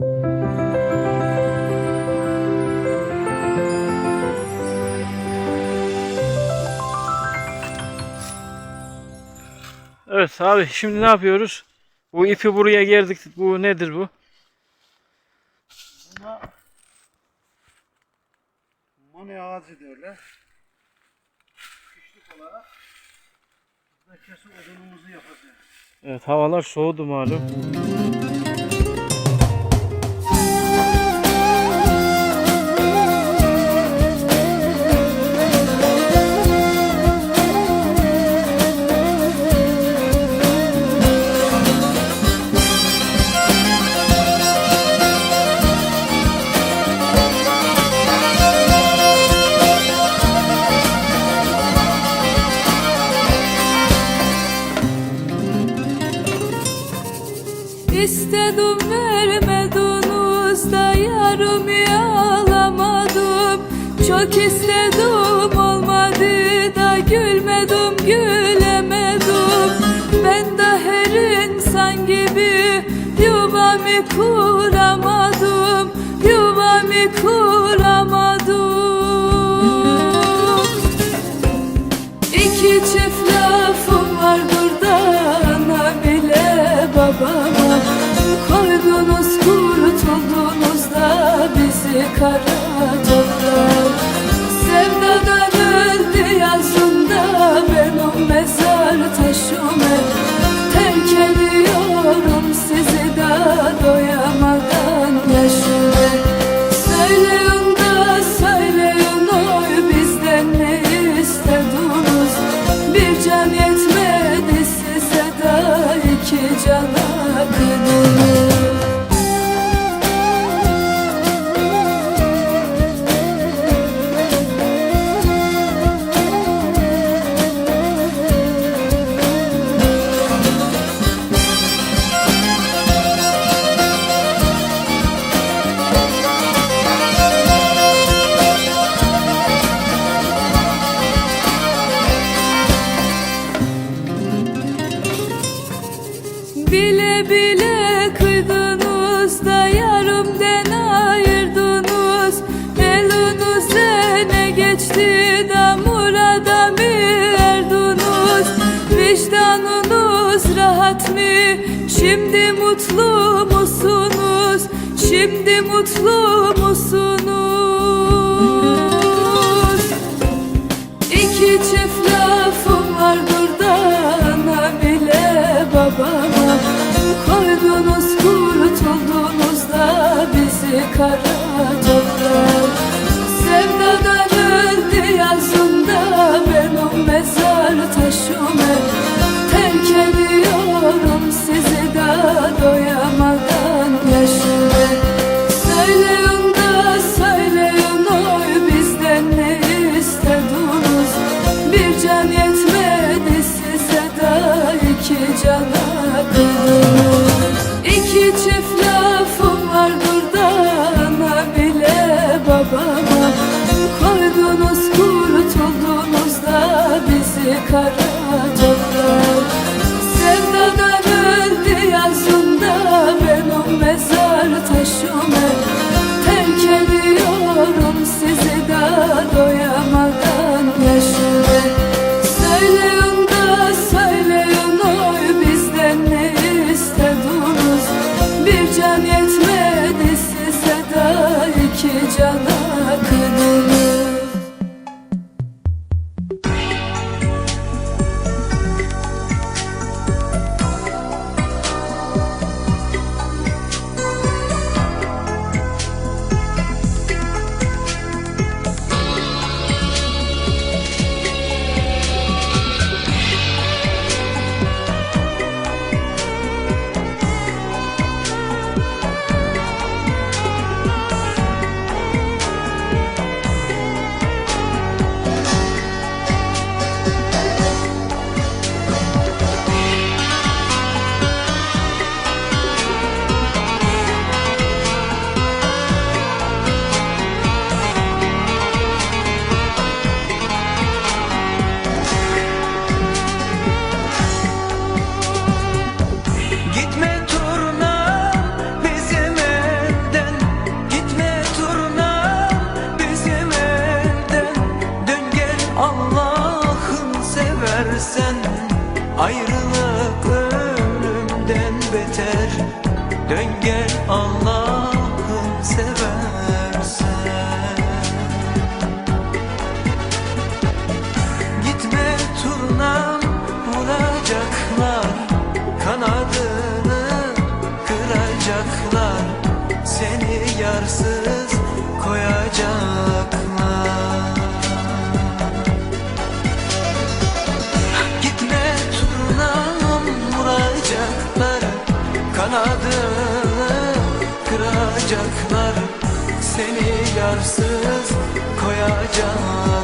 Evet abi şimdi ne yapıyoruz? Bu ipi buraya gerdik. Bu nedir bu? Buna mani ağacı derler. Kışlık olarak biz de kesin odunumuzu yapacağız. Evet havalar soğudu malum. Çok istedim olmadı da gülmedim gülemedim. Ben de her insan gibi yuvamı kuramadım Yuvamı kuramadım. İki çift lafım var burada ana bile babama. Koydunuz kurtuldunuz da bizi kara Bir can yetmedi size da iki cana Rahat mı şimdi mutlu musunuz? Şimdi mutlu musunuz? İki çift lafım var burada ana bile babama. Koydunuz kurtuldunuz da bizi kara da iki seni yarsız koyacağım.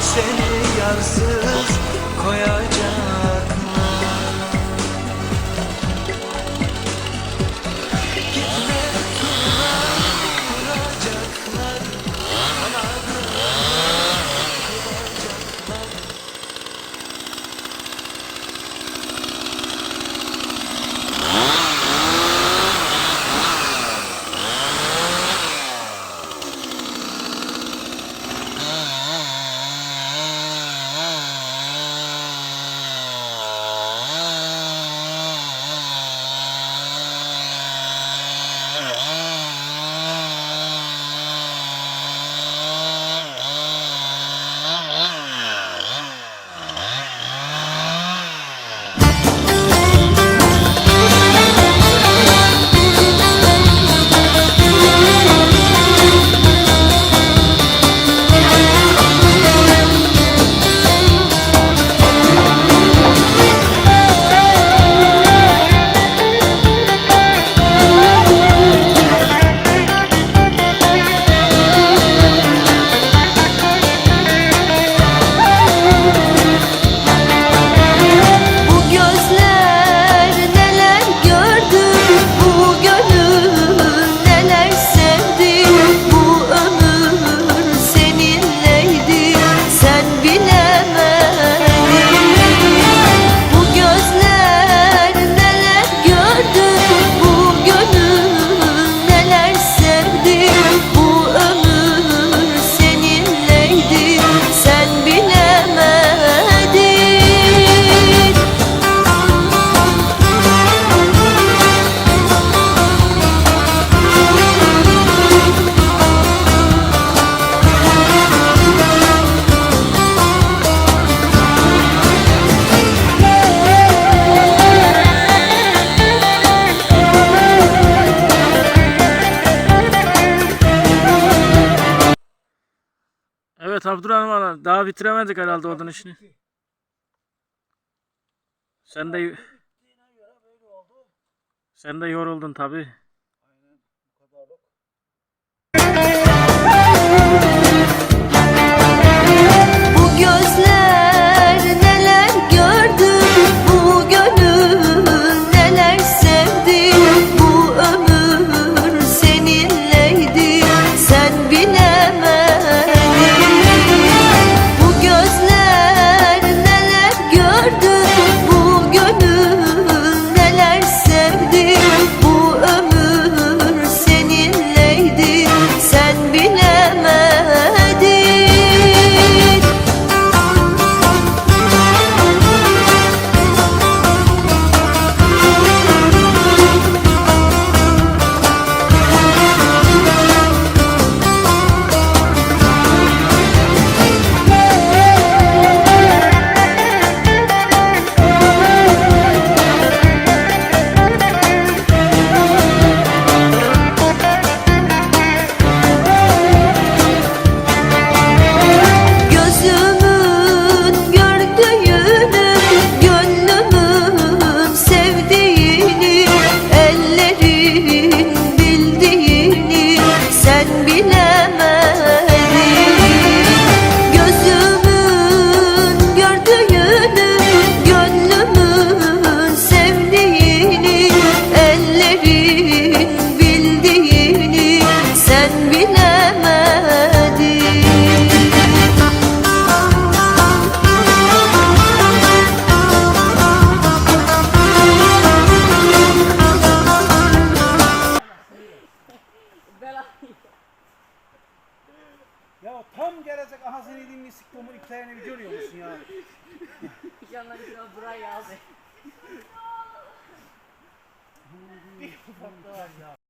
Seni yarsız koyacağım. daha bitiremedik herhalde odanın işini. Sen de sen de yoruldun tabi. Musun ya? İnşallah bir daha buraya yazdı. Bir ufak da var ya.